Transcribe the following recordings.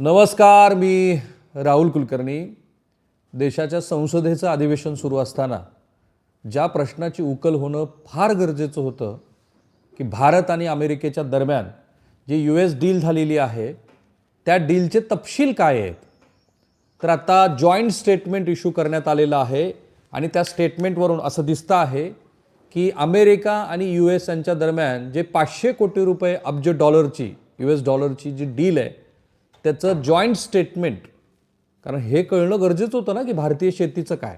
नमस्कार मी राहुल कुलकर्णी. देशाच्या संसदेचं अधिवेशन सुरू असताना ज्या प्रश्नाची उकल होणं फार गरजेचं होतं की भारत आणि अमेरिकेच्या दरम्यान जी यू एस डील झालेली आहे त्या डीलचे तपशील काय आहेत? तर आता जॉईंट स्टेटमेंट इश्यू करण्यात आलेलं आहे आणि त्या स्टेटमेंटवरून असं दिसतं आहे की अमेरिका आणि यू एस यांच्या दरम्यान जे पाचशे कोटी रुपये अब्ज डॉलरची यू एस डॉलरची जी डील आहे त्याचं जॉईंट स्टेटमेंट कारण हे कळणं गरजेचं होतं ना की भारतीय शेतीचं काय?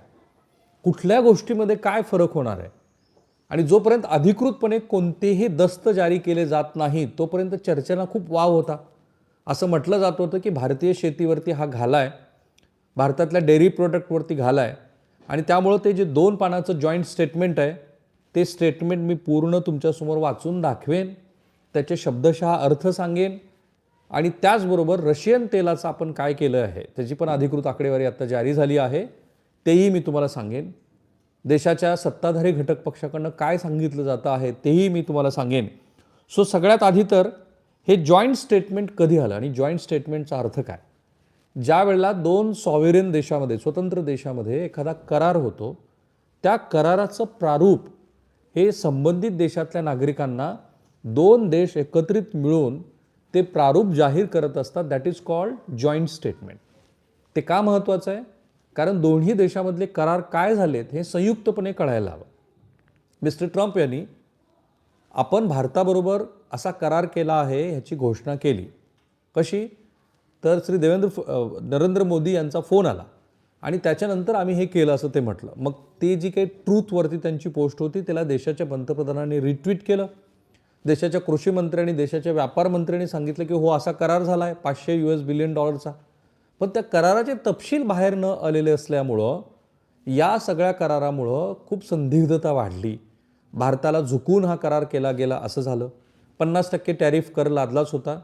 कुठल्या गोष्टीमध्ये काय फरक होणार आहे? आणि जोपर्यंत अधिकृतपणे कोणतेही दस्त जारी केले जात नाही तोपर्यंत चर्चेला खूप वाव होता. असं म्हटलं जात होतं की भारतीय शेतीवरती हा घाला आहे भारतातल्या डेअरी प्रोडक्टवरती घाला आहे आणि त्यामुळं ते जे दोन पानाचं जॉईंट स्टेटमेंट आहे ते स्टेटमेंट मी पूर्ण तुमच्यासमोर वाचून दाखवेन त्याचे शब्दशः अर्थ सांगेन आणि त्याचबरोबर रशियन तेलाचं आपण काय केलं आहे त्याची पण अधिकृत आकडेवारी आता जारी झाली आहे तेही मी तुम्हाला सांगेन. देशाच्या सत्ताधारी घटक पक्षाकडनं काय सांगितलं जातं आहे तेही मी तुम्हाला सांगेन. सो सगळ्यात आधी तर हे जॉईंट स्टेटमेंट कधी आलं आणि जॉईंट स्टेटमेंटचा अर्थ काय? ज्या वेळेला दोन सॉव्हेरियन देशामध्ये स्वतंत्र देशामध्ये एखादा करार होतो त्या कराराचं प्रारूप हे संबंधित देशातल्या नागरिकांना दोन देश एकत्रित मिळून ते प्रारूप जाहीर करत असतात. That is called joint statement ते का महत्त्वाचं आहे? कारण दोन्ही देशामधले करार काय झालेत हे संयुक्तपणे कळायला हवं. मिस्टर ट्रम्प यांनी आपण भारताबरोबर असा करार केला आहे ह्याची घोषणा केली. कशी? तर श्री देवेंद्र फ- नरेंद्र मोदी यांचा फोन आला आणि त्याच्यानंतर आम्ही हे केलं असं ते म्हटलं. मग ते जी काही ट्रूथवरती त्यांची पोस्ट होती त्याला देशाच्या पंतप्रधानांनी रिट्विट केलं. देशाच्या कृषी मंत्र्यांनी देशाच्या व्यापार मंत्र्यांनी सांगितलं की हो असा करार झाला आहे पाचशे यू एस बिलियन डॉलरचा पण त्या कराराचे तपशील बाहेर न आलेले असल्यामुळं या सगळ्या करारामुळं खूप संदिग्धता वाढली. भारताला झुकून हा करार केला गेला असं झालं. पन्नास टक्के टॅरिफ कर लादलाच होता.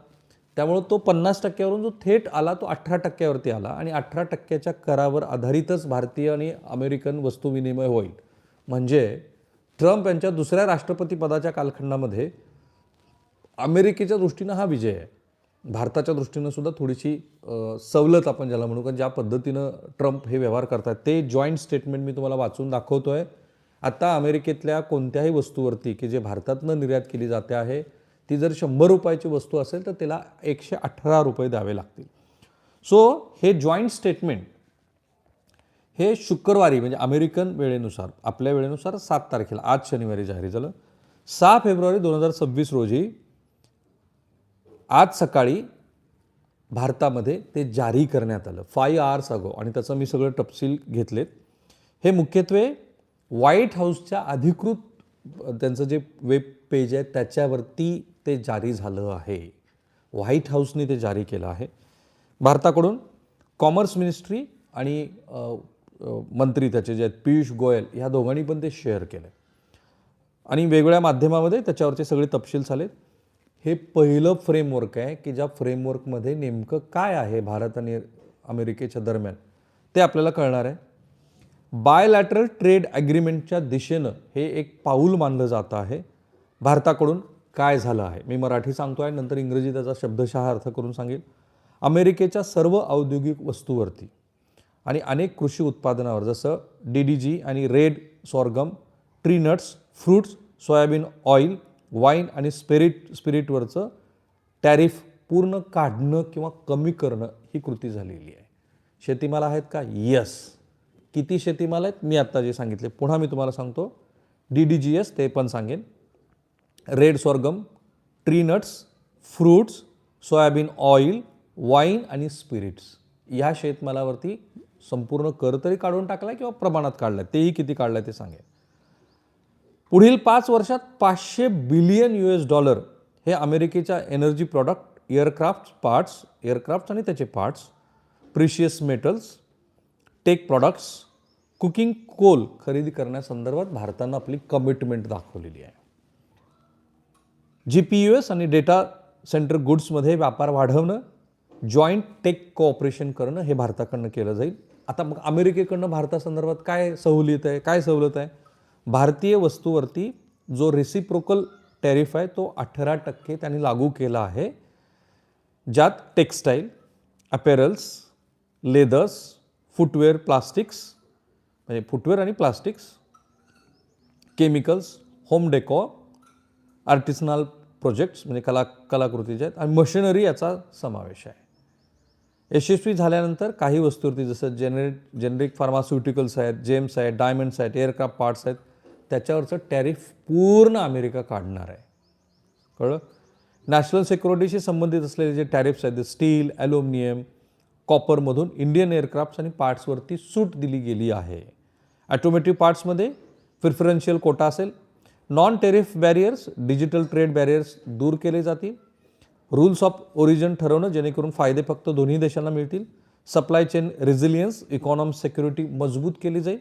त्यामुळं तो पन्नास टक्क्यावरून जो थेट आला तो अठरा टक्क्यावरती आला आणि अठरा टक्क्याच्या करावर आधारितच भारतीय आणि अमेरिकन वस्तू विनिमय होईल. म्हणजे ट्रम्प यांच्या दुसऱ्या राष्ट्रपतीपदाच्या कालखंडामध्ये अमेरिकेच्या दृष्टीनं हा विजय आहे. भारताच्या दृष्टीनं सुद्धा थोडीशी सवलत आपण ज्याला म्हणू कारण ज्या पद्धतीनं ट्रम्प हे व्यवहार करतात ते जॉईंट स्टेटमेंट मी तुम्हाला वाचून दाखवतो आहे आता अमेरिकेतल्या कोणत्याही वस्तूवरती की जे भारतातनं निर्यात केली जाते आहे ती जर शंभर रुपयाची वस्तू असेल तर त्याला एकशे अठरा रुपये द्यावे लागतील. सो हे जॉईंट स्टेटमेंट हे शुक्रवारी म्हणजे अमेरिकन वेळेनुसार आपल्या वेळेनुसार सात तारखेला आज शनिवारी जाहीर झालं. सहा फेब्रुवारी दोन हजार सव्वीस रोजी आज सकाळी भारतामध्ये ते जारी करण्यात आलं. फाय आर्स अगो आणि त्याचं मी सगळं तपशील घेतलेत. हे मुख्यत्वे व्हाईट हाऊसच्या अधिकृत त्यांचं जे वेब पेज आहे त्याच्यावरती ते जारी झालं आहे. व्हाईट हाऊसने ते जारी केलं आहे. भारताकडून कॉमर्स मिनिस्ट्री आणि मंत्री त्याचे जे आहेत पियुष गोयल ह्या दोघांनी पण ते शेअर केलं आणि वेगवेगळ्या माध्यमामध्ये त्याच्यावरचे सगळे तपशील झालेत. हे पहिलं फ्रेमवर्क आहे की ज्या फ्रेमवर्कमध्ये नेमकं काय आहे भारत आणि अमेरिकेच्या दरम्यान? ते आपल्याला कळणार आहे. बायलॅटरल ट्रेड ॲग्रीमेंटच्या दिशेनं हे एक पाऊल मानलं जातं आहे. भारताकडून काय झालं आहे? मी मराठी सांगतो आहे नंतर इंग्रजी त्याचा शब्दशः अर्थ करून सांगेल. अमेरिकेच्या सर्व औद्योगिक वस्तूवरती आणि अनेक कृषी उत्पादनावर जसं डी डी जी आणि red sorghum tree nuts fruits soybean oil wine आणि स्पिरिट स्पिरिटवरचं टॅरिफ पूर्ण काढणं किंवा कमी करणं ही कृती झालेली आहे. शेतीमाल आहेत का? यस किती शेतीमाल आहेत? मी आत्ता जे सांगितले पुन्हा मी तुम्हाला सांगतो. डी डी जी एस ते पण सांगेन. Red sorghum tree nuts fruits soybean oil wine आणि स्पिरिट्स या शेतमालावरती संपूर्ण कर तरी काढून टाकला किंवा प्रमाणात काढलाय? तेही किती काढलाय ते सांगेन. पुढील पाच वर्षात पाचशे बिलियन यू एस डॉलर हे अमेरिकेच्या energy product aircraft parts aircraft आणि त्याचे parts precious metals tech products cooking coal खरेदी करण्यासंदर्भात भारतानं आपली कमिटमेंट दाखवलेली आहे. जी पी यू एस आणि डेटा सेंटर गुड्समध्ये व्यापार वाढवणं जॉईंट टेक कोऑपरेशन करणं हे भारताकडनं केलं जाईल. आता मग अमेरिकेकडनं भारतासंदर्भात काय सवलत आहे? काय सवलत आहे? भारतीय वस्तूवरती जो रेसिप्रोकल टॅरिफ आहे तो अठरा टक्के त्यांनी लागू केला आहे. ज्यात textile apparels leathers footwear plastics म्हणजे फुटवेअर आणि plastics chemicals home deco artisanal projects म्हणजे कला कलाकृतीचे आहेत आणि मशिनरी याचा समावेश आहे. यशस्वी झाल्यानंतर काही वस्तूवरती जसं जेनेरिक जेनेरिक फार्मास्युटिकल्स आहेत जेम्स आहेत डायमंड्स आहेत एअरक्राफ्ट पार्ट्स आहेत त्याच्यावरचं टॅरिफ पूर्ण अमेरिका काढणार आहे. कळलं? नॅशनल सिक्युरिटीशी संबंधित असलेले जे टॅरिफ्स आहेत स्टील ॲल्युमिनियम कॉपरमधून इंडियन एअरक्राफ्ट्स आणि पार्ट्सवरती सूट दिली गेली आहे. ॲटोमॅटिव्ह पार्ट्समध्ये प्रिफरन्शियल कोटा असेल. Non tariff barriers digital trade barriers दूर केले जातील. रूल्स ऑफ ओरिजिन ठरवणं जेणेकरून फायदे फक्त दोन्ही देशांना मिळतील. Supply chain resilience economic security मजबूत केली जाईल.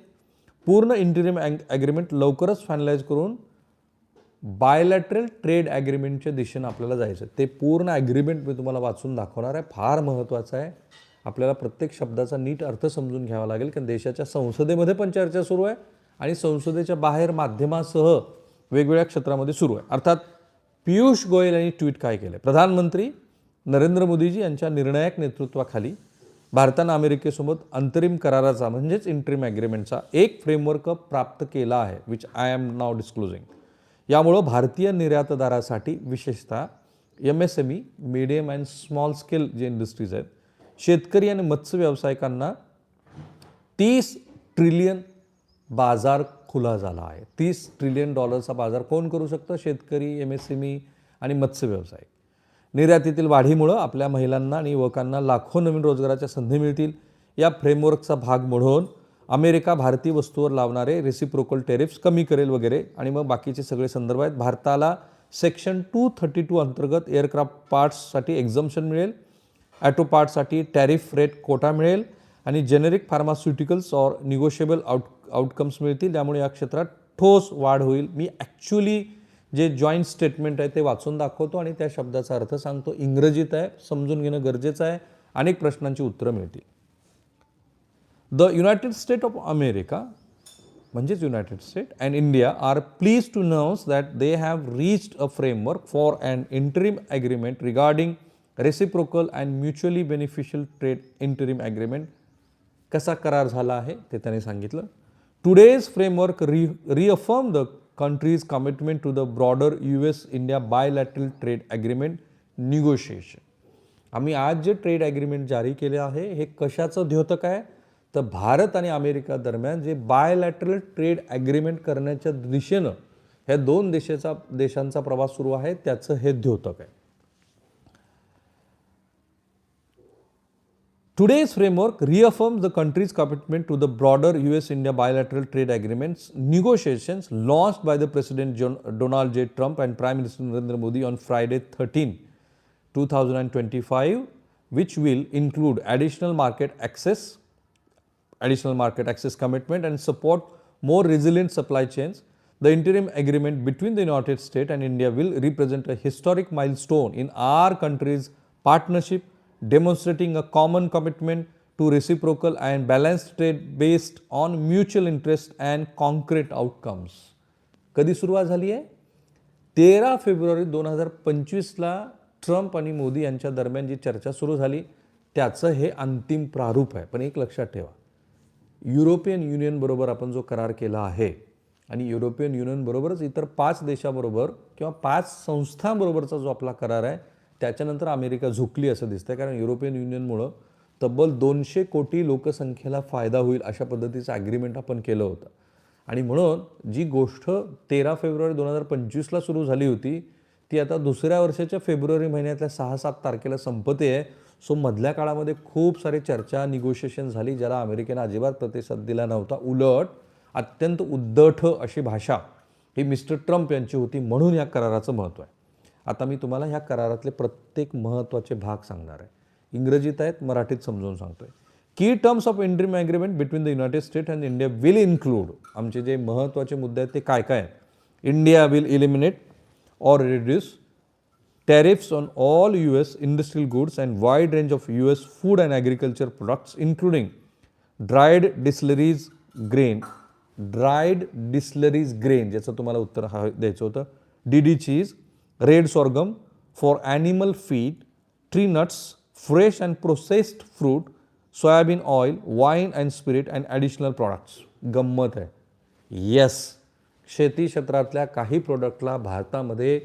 पूर्ण इंटिरियम ॲग्रीमेंट लवकरच फायनलाइज करून बायलॅटरल ट्रेड ॲग्रीमेंटच्या दिशेनं आपल्याला जायचं ते पूर्ण ॲग्रीमेंट मी तुम्हाला वाचून दाखवणार आहे. फार महत्त्वाचं आहे. आपल्याला प्रत्येक शब्दाचा नीट अर्थ समजून घ्यावा लागेल कारण देशाच्या संसदेमध्ये पण चर्चा सुरू आहे आणि संसदेच्या बाहेर माध्यमासह वेगवेगळ्या क्षेत्रामध्ये सुरू आहे. अर्थात पियुष गोयल यांनी ट्विट काय केलं प्रधानमंत्री नरेंद्र मोदीजी यांच्या निर्णायक नेतृत्वाखाली भारतानं अमेरिकेसोबत अंतरिम कराराचा म्हणजेच इंटरिम ॲग्रीमेंटचा एक फ्रेमवर्क प्राप्त केला आहे which I am now disclosing यामुळं भारतीय निर्यातदारासाठी विशेषतः M S M E medium and small scale जे इंडस्ट्रीज आहेत शेतकरी आणि मत्स्य व्यावसायिकांना तीस ट्रिलियन बाजार खुला झाला आहे. तीस ट्रिलियन डॉलरचा बाजार कोण करू शकतं? शेतकरी एम एस एम ई आणि मत्स्य व्यावसायिक. निर्यातीतील वाढीमुळं आपल्या महिलांना आणि युवकांना लाखो नवीन रोजगाराच्या संधी मिळतील. या फ्रेमवर्कचा भाग म्हणून अमेरिका भारतीय वस्तूवर लावणारे रेसिप्रोकल टेरिफ्स कमी करेल वगैरे आणि मग बाकीचे सगळे संदर्भ आहेत. भारताला सेक्शन टू थर्टी टू अंतर्गत एअरक्राफ्ट पार्ट्ससाठी एक्झम्शन मिळेल. ॲटो पार्टसाठी टॅरिफ रेट कोटा मिळेल आणि generic pharmaceuticals or negotiable out outcomes मिळतील. त्यामुळे या क्षेत्रात ठोस वाढ होईल. मी ॲक्च्युली जे जॉईंट स्टेटमेंट आहे ते वाचून दाखवतो आणि त्या शब्दाचा अर्थ सांगतो. इंग्रजीत आहे समजून घेणं गरजेचं आहे अनेक प्रश्नांची उत्तरं मिळतील. The United State of America म्हणजेच United State and India are please to knows that they have reached a framework for and interim agreement regarding reciprocal and mutually beneficial trade interim agreement कसा करार झाला आहे ते त्यांनी सांगितलं. Today's framework re reaffirm the country's commitment to the broader US India bilateral trade agreement negotiation. आम्ही आज जे ट्रेड ॲग्रीमेंट जारी केले आहे हे कशाचं द्योतक आहे तर भारत आणि अमेरिका दरम्यान जे बायलॅटरल ट्रेड ॲग्रीमेंट करण्याच्या दिशेनं ह्या दोन देशाचा देशांचा प्रवास सुरू आहे त्याचं हे द्योतक आहे Today's framework reaffirms the country's commitment to the broader US India bilateral trade agreements negotiations launched by the President Donald J. Trump and Prime Minister Narendra Modi on Friday 13, 2025, which will include additional market access, additional market access commitment, and support more resilient supply chains. The interim agreement between the United States and India will represent a historic milestone in our country's partnership demonstrating a common commitment to reciprocal and balanced trade based on mutual interest and concrete outcomes. कधी सुरुवात झाली आहे तेरा February दोन हजार पंचवीसला Trump आणि मोदी यांच्या दरम्यान जी चर्चा सुरू झाली त्याचं हे अंतिम प्रारूप आहे पण एक लक्षात ठेवा युरोपियन युनियनबरोबर आपण जो करार केला आहे आणि युरोपियन युनियनबरोबरच इतर पाच देशाबरोबर किंवा पाच संस्थांबरोबरचा जो आपला करार आहे त्याच्यानंतर अमेरिका झुकली असं दिसतंय कारण युरोपियन युनियनमुळं तब्बल दोनशे कोटी लोकसंख्येला फायदा होईल अशा पद्धतीचं ॲग्रीमेंट आपण केलं होतं. आणि म्हणून जी गोष्ट तेरा फेब्रुवारी दोन हजार पंचवीसला सुरू झाली होती ती आता दुसऱ्या वर्षाच्या फेब्रुवारी महिन्यातल्या सहा सात तारखेला संपते. आहे सो मधल्या काळामध्ये खूप सारी चर्चा निगोशिएशन झाली ज्याला अमेरिकेनं अजिबात प्रतिसाद दिला नव्हता. उलट अत्यंत उद्धट अशी भाषा ही मिस्टर ट्रम्प यांची होती म्हणून या कराराचं महत्त्व आहे. आता मी तुम्हाला ह्या करारातले प्रत्येक महत्त्वाचे भाग सांगणार आहे. इंग्रजीत आहेत मराठीत समजावून सांगतोय. की terms of interim agreement between the United State and India will include आमचे जे महत्त्वाचे मुद्दे आहेत ते काय काय आहेत? India will eliminate or on tariffs on all US industrial goods and wide range of US food and agriculture products including dried distilleries grain dried distilleries grain ज्याचं तुम्हाला उत्तर हा द्यायचं होतं D D Gs red sorghum for animal feed tree nuts fresh and processed fruit soybean oil wine and spirit and additional products. गंमत आहे. Yes शेती क्षेत्रातल्या काही प्रोडक्टला भारतामध्ये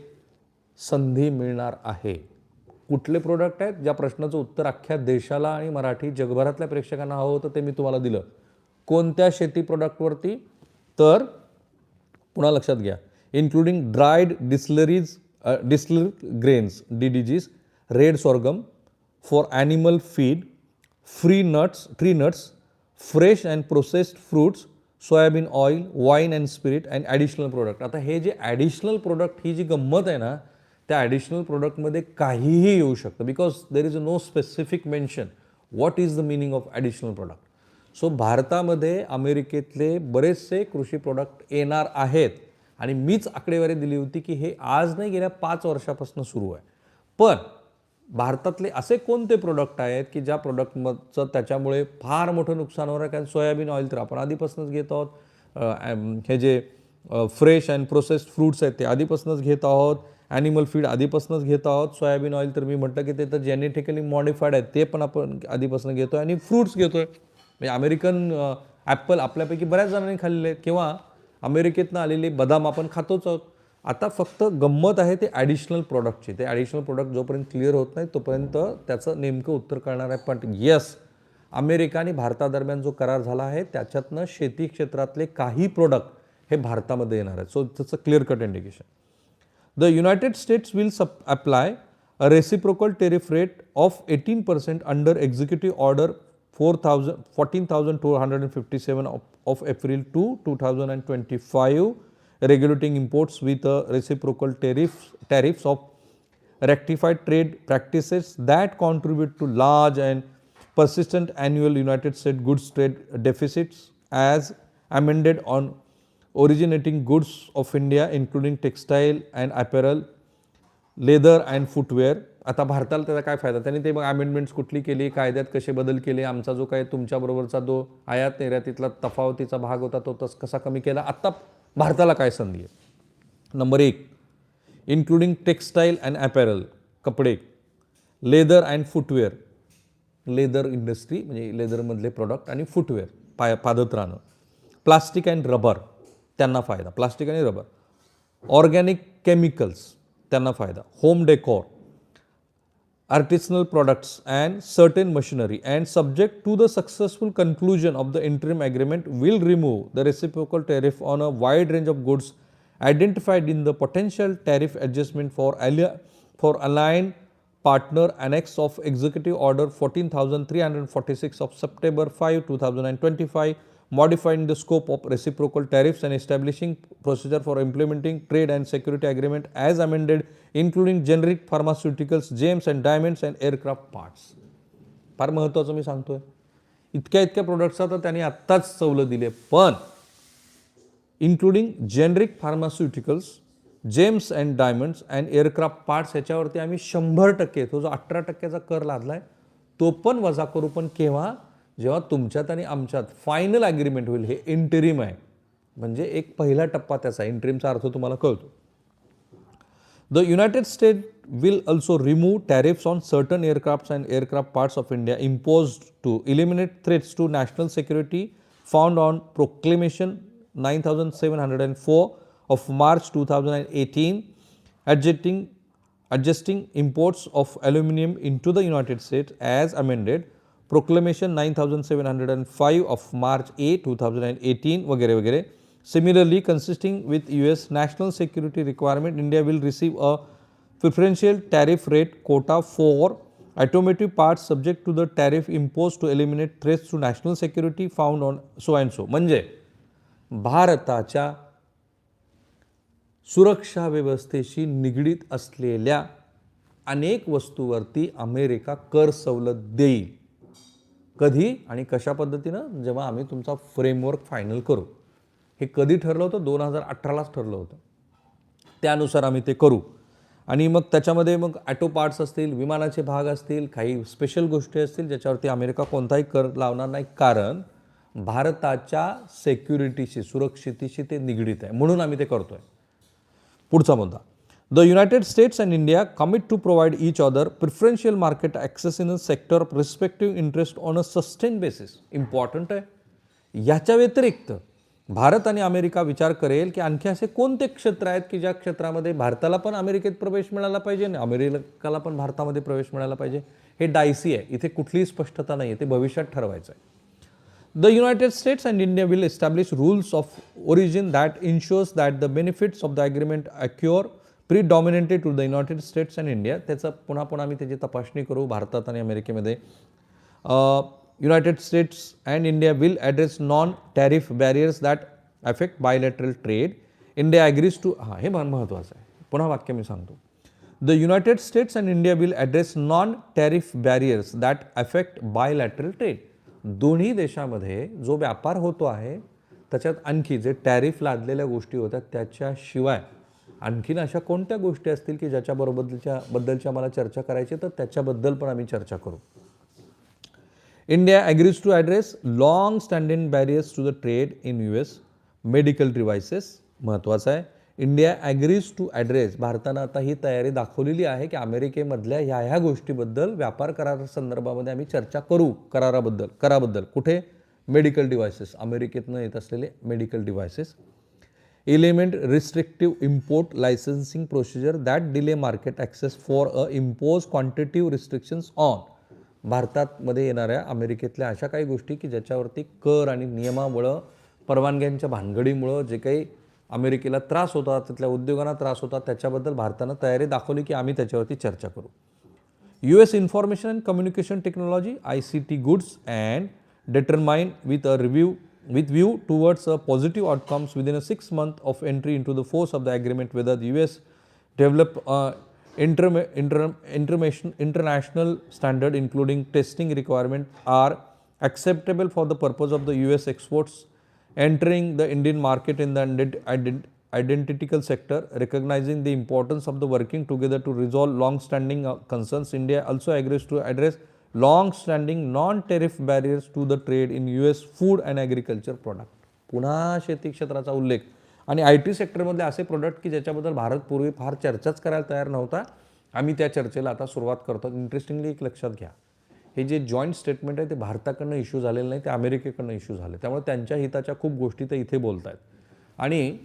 संधी मिळणार आहे. कुठले प्रोडक्ट आहेत? ज्या प्रश्नाचं उत्तर अख्ख्या देशाला आणि मराठी जगभरातल्या प्रेक्षकांना हवं होतं ते मी तुम्हाला दिलं. कोणत्या शेती प्रोडक्टवरती तर पुन्हा लक्षात घ्या. Including dried distilleries distiller grains D D Gs red sorghum for animal feed free nuts tree nuts fresh and processed fruits soybean oil wine and spirit and additional product आता हे जे ॲडिशनल प्रोडक्ट ही जी गंमत आहे ना त्या additional प्रोडक्टमध्ये काहीही येऊ शकतं. Because there is no specific mention what is the meaning of additional product so भारतामध्ये अमेरिकेतले बरेचसे कृषी प्रोडक्ट येणार आहेत. आणि मीच आकडेवारी दिली होती की हे आज नाही गेल्या पाच वर्षापासून सुरू आहे. पण भारतातले असे कोणते प्रोडक्ट आहेत की ज्या प्रोडक्टचं त्याच्यामुळे फार मोठं नुकसान होणार आहे? कारण सोयाबीन ऑइल तर आपण आधीपासूनच घेत आहोत. हे जे फ्रेश अँड प्रोसेस्ड फ्रूट्स आहेत ते आधीपासूनच घेत आहोत. ॲनिमल फीड आधीपासूनच घेत आहोत. सोयाबीन ऑइल तर मी म्हटलं की ते तर जेनेटिकली मॉडिफाईड आहेत ते पण आपण आधीपासून घेतो आहे आणि फ्रूट्स घेतो आहे म्हणजे अमेरिकन ॲप्पल आपल्यापैकी बऱ्याच जणांनी खाल्लेले आहेत. किंवा अमेरिकेतनं आलेले बदाम आपण खातोच आहोत. आता फक्त गंमत आहे ते ॲडिशनल प्रॉडक्टची ते ॲडिशनल प्रोडक्ट जोपर्यंत क्लिअर होत नाही तोपर्यंत त्याचं नेमकं उत्तर करणार आहे. पण येस अमेरिका आणि भारतादरम्यान जो करार झाला आहे त्याच्यातनं शेती क्षेत्रातले काही प्रोडक्ट हे भारतामध्ये येणार आहेत. सो त्याचं clear cut indication the United States will sup apply a reciprocal tariff rate of eighteen percent under executive order four thousand fourteen thousand two hundred and fifty seven of of April 2, 2025, regulating imports with reciprocal tariff, tariffs of rectified trade practices that contribute to large and persistent annual United States goods trade deficits as amended on originating goods of India including textile and apparel, leather and footwear. आता भारताला त्याचा काय फायदा? त्यांनी ते मग amendments कुठली केली कायद्यात कसे बदल केले आमचा जो काय तुमच्याबरोबरचा जो आयात निर्यातीतला तफावतीचा भाग होता तो तस कसा कमी केला? आत्ता भारताला काय संधी आहे? नंबर एक इन्क्लुडिंग टेक्स्टाईल अँड ॲपॅरल कपडे leather and footwear leather industry म्हणजे लेदरमधले प्रॉडक्ट आणि फुटवेअर पाय पादत्राणं. प्लास्टिक अँड रबर त्यांना फायदा. प्लास्टिक आणि रबर ऑर्गॅनिक केमिकल्स त्यांना फायदा. Home decor artisanal products and certain machinery and subject to the successful conclusion of the interim agreement will remove the reciprocal tariff on a wide range of goods identified in the potential tariff adjustment for for aligned partner annex of executive order 14346 of september 5 2025 modifying the scope of reciprocal tariffs and establishing procedure for implementing trade and security agreement as amended including generic pharmaceuticals gems and diamonds and aircraft parts फार महत्त्वाचं मी सांगतोय इतक्या इतक्या प्रोडक्ट्सचा तर त्यांनी आत्ताच सवलं दिले पण including generic pharmaceuticals gems and diamonds and aircraft parts ह्याच्यावरती आम्ही शंभर टक्के तो जो अठरा टक्क्याचा कर लादला आहे तो पण वजा करू पण केव्हा जेव्हा तुमच्यात आणि आमच्यात फायनल ॲग्रीमेंट होईल हे इंटरिम आहे. म्हणजे एक पहिला टप्पा त्याचा. इंटरिमचा अर्थ तुम्हाला कळतो. The United State will also remove tariffs on certain aircraft and aircraft parts of India impose to eliminate threats to national security found on proclamation nine thousand seven hundred and four of March two thousand and eighteen adjusting adjusting imports of aluminium into the United State as amended proclamation nine thousand seven hundred and five of March a two thousand and eighteen वगैरे वगैरे. Similarly consisting with U S national security requirement India will receive a preferential tariff rate quota for automotive part subject to the tariff impose to eliminate threats to national security found on so and so म्हणजे भारताच्या सुरक्षा व्यवस्थेशी निगडीत असलेल्या अनेक वस्तूवरती America कर सवलत देईल. कधी आणि कशा पद्धतीनं जेव्हा आम्ही तुमचा फ्रेमवर्क फायनल करू हे कधी ठरलं होतं? दोन हजार अठरालाच ठरलं होतं. त्यानुसार आम्ही ते करू. आणि मग त्याच्यामध्ये मग ॲटो पार्ट्स असतील विमानाचे भाग असतील काही स्पेशल गोष्टी असतील ज्याच्यावरती अमेरिका कोणताही कर लावणार नाही कारण भारताच्या सेक्युरिटीशी सुरक्षितेशी ते निगडीत आहे. म्हणून आम्ही ते करतो आहे पुढचा मुद्दा. The United States and India commit to provide each other preferential market access in a sector of respective interest on a sustained basis. Important आहे याच्या व्यतिरिक्त भारत आणि अमेरिका विचार करेल की आणखी असे कोणते क्षेत्र आहेत की ज्या क्षेत्रामध्ये भारताला पण अमेरिकेत प्रवेश मिळाला पाहिजे आणि अमेरिकाला पण भारतामध्ये प्रवेश मिळाला पाहिजे हे डायसी आहे इथे कुठलीही स्पष्टता नाही आहे ते भविष्यात ठरवायचं आहे The United States and India will establish rules of origin that ensures that the benefits of the agreement accrue predominantly to the United States and India त्याचं पुन्हा पुन्हा आम्ही त्याची तपासणी करू भारतात आणि अमेरिकेमध्ये. United States and India will address non tariff barriers that affect bilateral trade India agrees to हां हे महत्त्वाचं आहे. पुन्हा वाक्य मी सांगतो. The United States and India will address non tariff barriers that affect bilateral trade दोन्ही देशामध्ये जो व्यापार होतो आहे त्याच्यात आणखी जे टॅरिफ लादलेल्या गोष्टी होत्या त्याच्याशिवाय आणखीन अशा कोणत्या गोष्टी असतील की ज्याच्याबरोबरच्या बद्दलच्या मला चर्चा करायची तर त्याच्याबद्दल पण आम्ही चर्चा करू. India agrees to address long standing barriers to the trade in U S medical devices महत्त्वाचं आहे. इंडिया ॲग्रीज टू ॲड्रेस भारतानं आता ही तयारी दाखवलेली आहे की अमेरिकेमधल्या ह्या ह्या गोष्टीबद्दल व्यापार करार संदर्भामध्ये आम्ही चर्चा करू कराराबद्दल. कराबद्दल. कुठे? मेडिकल डिव्हायसेस अमेरिकेतनं येत असलेले medical devices eliminate restrictive import licensing procedure that delay market access for a impose quantitative restrictions on भारतातमध्ये येणाऱ्या अमेरिकेतल्या अशा काही गोष्टी की ज्याच्यावरती कर आणि नियमामुळं परवानग्यांच्या भानगडीमुळं जे काही अमेरिकेला त्रास होता तिथल्या उद्योगांना त्रास होता त्याच्याबद्दल भारतानं तयारी दाखवली की आम्ही त्याच्यावरती चर्चा करू. U S information and communication technology I C T goods and determine with a review with view towards a positive outcomes within a six month of entry into the force of the agreement whether the US develop a inter, inter, international standard including testing requirement are acceptable for the purpose of the US exports entering the Indian market in the ident- ident- identical sector recognizing the importance of the working together to resolve long standing uh, concerns. India also agrees to address long standing non tariff barriers to the trade in U S food and agriculture product पुन्हा शेती क्षेत्राचा उल्लेख. आणि I T सेक्टरमधले असे product की ज्याच्याबद्दल भारत पूर्वी फार चर्चाच करायला तयार नव्हता आम्ही त्या चर्चेला आता सुरुवात करतो. इंटरेस्टिंगली एक लक्षात घ्या. हे जे जॉईंट स्टेटमेंट आहे ते भारताकडनं इश्यू झालेलं नाही ते अमेरिकेकडनं इश्यू झाले त्यामुळे त्यांच्या हिताच्या खूप गोष्टी ते इथे बोलत आहेत आणि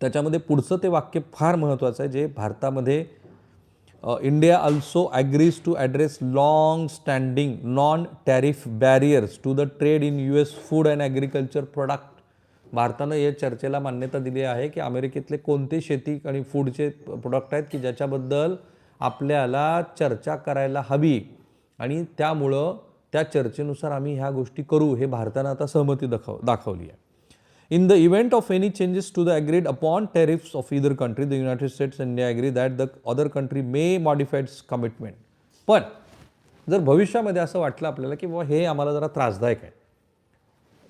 त्याच्यामध्ये पुढचं ते वाक्य फार महत्त्वाचं आहे जे भारतामध्ये India also agrees to address long standing non tariff barriers to the trade in U S food and agriculture product भारतानं या चर्चेला मान्यता दिली आहे की अमेरिकेतले कोणते शेती आणि फूडचे प्रोडक्ट आहेत की ज्याच्याबद्दल आपल्याला चर्चा करायला हवी. आणि त्यामुळं त्या चर्चेनुसार आम्ही ह्या गोष्टी करू हे भारतानं आता सहमती दाखव दाखवली आहे. In the event of any changes to the agreed upon tariffs of either country, the United States and India agree that the other country may modify its commitment. पण जर भविष्यामध्ये असं वाटलं आपल्याला की बाबा हे आम्हाला जरा त्रासदायक आहे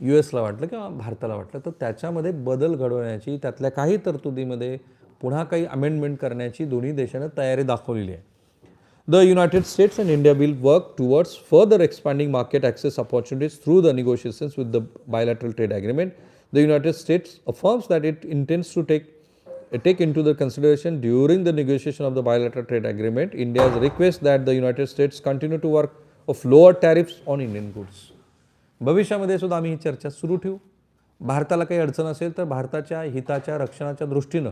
यू एसला वाटलं किंवा भारताला वाटलं तर त्याच्यामध्ये बदल घडवण्याची त्यातल्या काही तरतुदीमध्ये पुन्हा काही अमेंडमेंट करण्याची दोन्ही देशानं तयारी दाखवलेली आहे the United States and India will work towards further expanding market access opportunities through the negotiations with the bilateral trade agreement The United States affirms that it intends to take take into the consideration during the negotiation of the bilateral trade agreement India's request that the United States continue to work of lower tariffs on Indian goods. भविष्यामध्ये सुद्धा आम्ही ही चर्चा सुरू ठेवू भारताला काही अडचण असेल तर भारताच्या हिताच्या रक्षणाच्या दृष्टीनं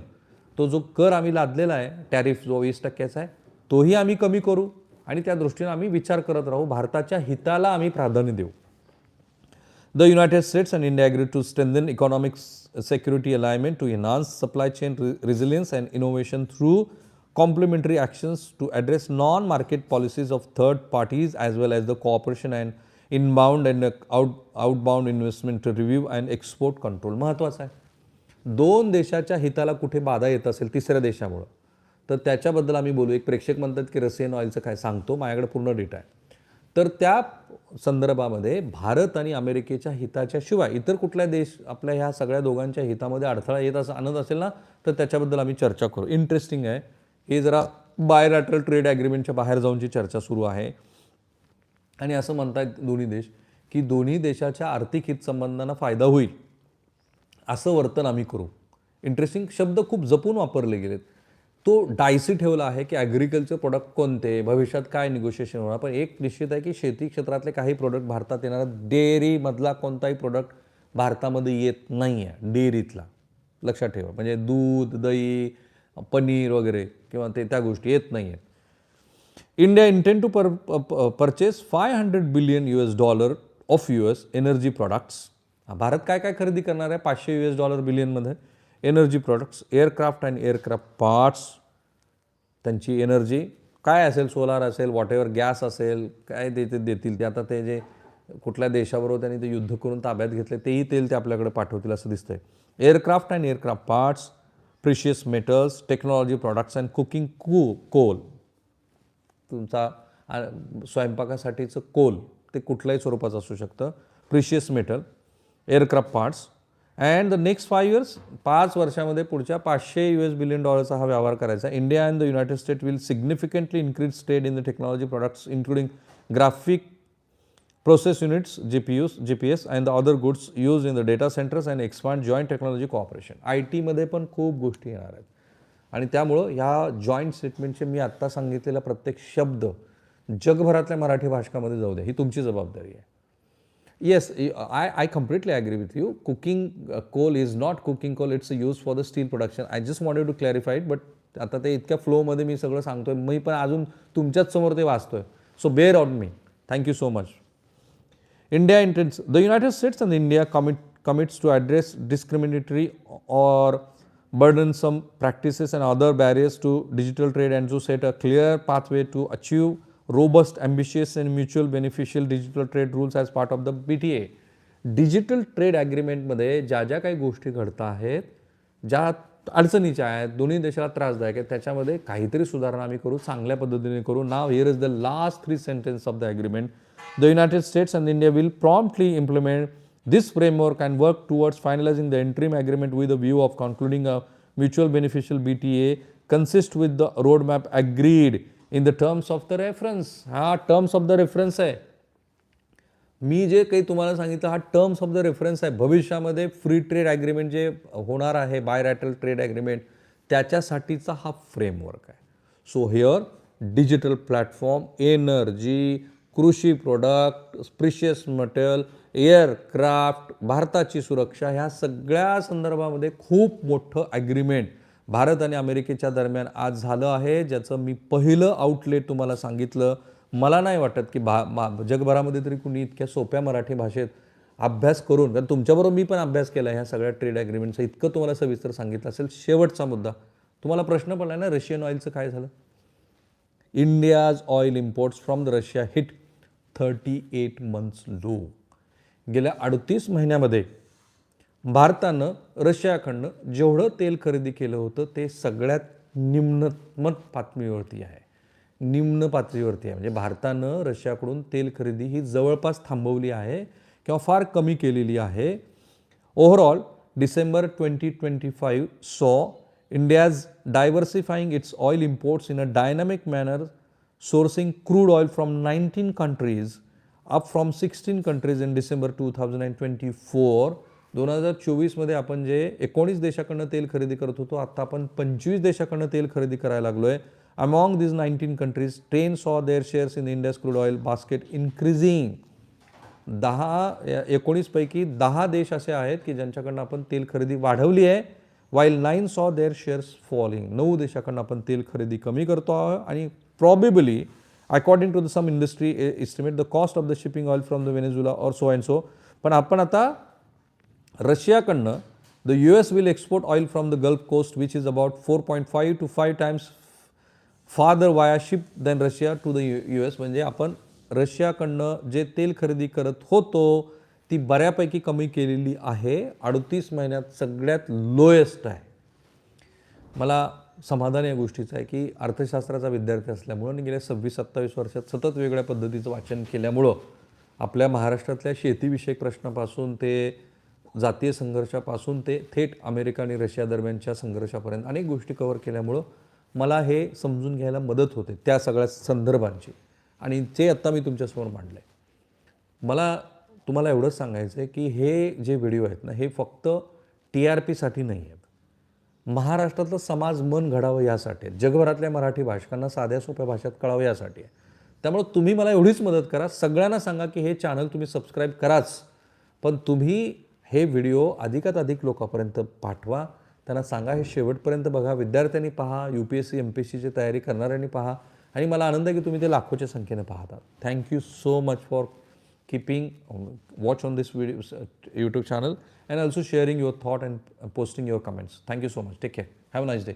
तो जो कर आम्ही लादलेला आहे टॅरिफ जो वीस टक्क्याचा आहे तोही आम्ही कमी करू आणि त्या दृष्टीनं आम्ही विचार करत राहू भारताच्या हिताला आम्ही प्राधान्य देऊ The United States and India agreed to strengthen economic security alignment to enhance supply chain re- resilience and innovation through complementary actions to address non-market policies of third parties as well as the cooperation and inbound and out, outbound investment review and export control महत्त्वाचं आहे दोन देशाच्या हिताला कुठे बाधा येत असेल तिसऱ्या देशामुळं तर त्याच्याबद्दल आम्ही बोलू एक प्रेक्षक म्हणतात की रशियन ऑइलचं काय सांगतो माझ्याकडे पूर्ण डेटा आहे तर त्या संदर्भामध्ये भारत आणि अमेरिकेच्या हिताच्या शिवाय इतर कुठल्या देश आपल्या ह्या सगळ्या दोघांच्या हितामध्ये अडथळा येत असं आणत असेल ना तर त्याच्याबद्दल आम्ही चर्चा करू. इंटरेस्टिंग आहे. हे जरा बायलॅटरल ट्रेड ॲग्रीमेंटच्या बाहेर जाऊनची चर्चा सुरू आहे. आणि असं म्हणतात दोन्ही देश की दोन्ही देशाच्या आर्थिक हितसंबंधांना फायदा होईल. असं वर्तन आम्ही करू. इंटरेस्टिंग शब्द खूप जपून वापरले गेलेत. तो डायसी ठेवला आहे की ॲग्रिकल्चर प्रोडक्ट कोणते भविष्यात काय निगोशिएशन होणार? पण एक निश्चित आहे की शेती क्षेत्रातले काही प्रोडक्ट भारतात येणार डेअरीमधला कोणताही प्रोडक्ट भारतामध्ये येत नाही आहे डेअरीतला. लक्षात ठेवा. म्हणजे दूध दही पनीर वगैरे किंवा ते त्या गोष्टी येत नाही आहेत India intend to pur purchase five hundred billion U S dollar of U S energy products Bharat काय काय खरेदी करणार आहे? पाचशे U S dollar बिलियनमध्ये energy products aircraft and aircraft parts त्यांची एनर्जी काय असेल सोलार असेल वॉट एवर गॅस असेल काय ते ते देतील ते. आता ते जे कुठल्या देशाबरोबर त्यांनी ते युद्ध करून ताब्यात घेतले तेही तेल ते आपल्याकडे पाठवतील असं दिसतंय. Aircraft and aircraft parts precious metals technology products and cooking coo coal तुमचा स्वयंपाकासाठीचं कोल ते कुठल्याही स्वरूपाचं असू शकतं. Precious metal aircraft parts and the next five years पाच वर्षामध्ये पुढच्या पाचशे यू एस बिलियन डॉलरचा हा व्यवहार करायचा. India and the United State will significantly increase state in the technology products including graphic process units G P Us G P S and the other goods use in the data centres and expand joint technology cooperation I टीमध्ये पण खूप गोष्टी येणार आहेत. आणि त्यामुळं ह्या joint स्टेटमेंटचे मी आत्ता सांगितलेला प्रत्येक शब्द जगभरातल्या मराठी भाषकामध्ये जाऊ द्या. ही तुमची जबाबदारी आहे. yes I I completely agree with you cooking coal is not cooking coal it's use for the steel production I just wanted to clarify it but आता ते इतक्या फ्लोमध्ये मी सगळं सांगतोय मी पण अजून तुमच्याच समोर ते वाचतोय so bear on me thank you so much India intends, the United States and India commit, commits to address discriminatory or burdensome practices and other barriers to digital trade and to set a clear pathway to achieve robust, ambitious and mutual beneficial digital trade rules as part of the BTA. Digital trade ॲग्रीमेंटमध्ये ज्या ज्या काही गोष्टी घडत आहेत ज्या अडचणीच्या आहेत दोन्ही देशाला त्रासदायक आहेत त्याच्यामध्ये काहीतरी सुधारणा आम्ही करू चांगल्या पद्धतीने करू now here is the last three sentence of the agreement the United States and India will promptly implement this framework and work towards finalising the interim agreement with the view of concluding a mutual beneficial B T A consist with the road map agreed in the terms of the reference हा terms of the reference आहे. मी जे काही तुम्हाला सांगितलं हा terms of the reference आहे. भविष्यामध्ये फ्री ट्रेड ॲग्रीमेंट जे होणार आहे बायरॅटल ट्रेड ॲग्रीमेंट त्याच्यासाठीचा हा फ्रेमवर्क आहे. So here digital platform energy कृषी प्रोडक्ट स्प्रिशियस मटेरियल एअरक्राफ्ट भारताची सुरक्षा ह्या सगळ्या संदर्भामध्ये खूप मोठं ॲग्रीमेंट भारत आणि अमेरिकेच्या दरम्यान आज झालं आहे ज्याचं मी पहिलं आउटलेट तुम्हाला सांगितलं. मला नाही वाटत की भा मा जगभरामध्ये तरी कुणी इतक्या सोप्या मराठी भाषेत अभ्यास करून कारण तुमच्याबरोबर मी पण अभ्यास केला ह्या सगळ्या ट्रेड ॲग्रीमेंटचा इतकं तुम्हाला सविस्तर सांगितलं असेल शेवटचा मुद्दा. तुम्हाला प्रश्न पडला ना रशियन ऑइलचं काय झालं? India's oil imports from the Russia hit thirty eight months low गेल्या अडतीस महिन्यामध्ये भारतानं रशियाकडनं जेवढं तेल खरेदी केलं होतं ते सगळ्यात निम्नमत पातळीवरती आहे. निम्न पातळीवरती आहे. म्हणजे भारतानं रशियाकडून तेल खरेदी ही जवळपास थांबवली आहे किंवा फार कमी केलेली आहे. Overall December twenty twenty five saw India's diversifying its oil imports in a dynamic manner sourcing crude oil from nineteen countries up from sixteen countries in December two thousand and twenty four दोन हजार चोवीसमध्ये आपण जे एकोणीस देशाकडनं तेल खरेदी करत होतो आता आपण पंचवीस देशाकडनं तेल खरेदी करायला लागलो आहे among these 19 countries, 10 saw their shares in India's crude oil basket increasing. दहा एकोणीसपैकी दहा देश असे आहेत की ज्यांच्याकडनं आपण तेल खरेदी वाढवली आहे while nine saw their shares falling नऊ देशाकडनं आपण तेल खरेदी कमी करतो आहोत आणि probably according to the some industry estimate the cost of the shipping oil from the Venezuela or so and so पण आपण आता रशियाकडनं the U S will export oil from the Gulf Coast which is about four point five to five times farther via ship than Russia to the U S म्हणजे आपण रशियाकडनं जे तेल खरेदी करत होतो ती बऱ्यापैकी कमी केलेली आहे. अडतीस महिन्यात सगळ्यात लोएस्ट आहे. मला समाधान या गोष्टीचं आहे की अर्थशास्त्राचा विद्यार्थी असल्यामुळं आणि गेल्या सव्वीस सत्तावीस वर्षात सतत वेगळ्या पद्धतीचं वाचन केल्यामुळं आपल्या महाराष्ट्रातल्या शेतीविषयक प्रश्नापासून ते जातीय संघर्षापासून ते थेट अमेरिका आणि रशिया दरम्यानच्या संघर्षापर्यंत अनेक गोष्टी कव्हर केल्यामुळं मला हे समजून घ्यायला मदत होते त्या सगळ्या संदर्भांची. आणि ते आत्ता मी तुमच्यासमोर मांडलं आहे मला तुम्हाला एवढंच सांगायचं आहे की हे जे व्हिडिओ आहेत ना हे फक्त टी आर पीसाठी नाही आहेत. महाराष्ट्रातलं समाज मन घडावं यासाठी आहे. जगभरातल्या मराठी भाषकांना साध्या सोप्या भाषेत कळावं यासाठी आहे त्यामुळे तुम्ही मला एवढीच मदत करा. सगळ्यांना सांगा की हे चॅनल तुम्ही सबस्क्राईब कराच. पण तुम्ही हे व्हिडिओ अधिकात अधिक लोकांपर्यंत पाठवा. त्यांना सांगा हे शेवटपर्यंत बघा. विद्यार्थ्यांनी पहा U P S C M P S सीची तयारी करणाऱ्यांनी पहा. आणि मला आनंद आहे की तुम्ही ते लाखोच्या संख्येने पाहता. Thank you so much for keeping watch on this video YouTube channel and also sharing your thought and posting your comments thank you so much take care have nice day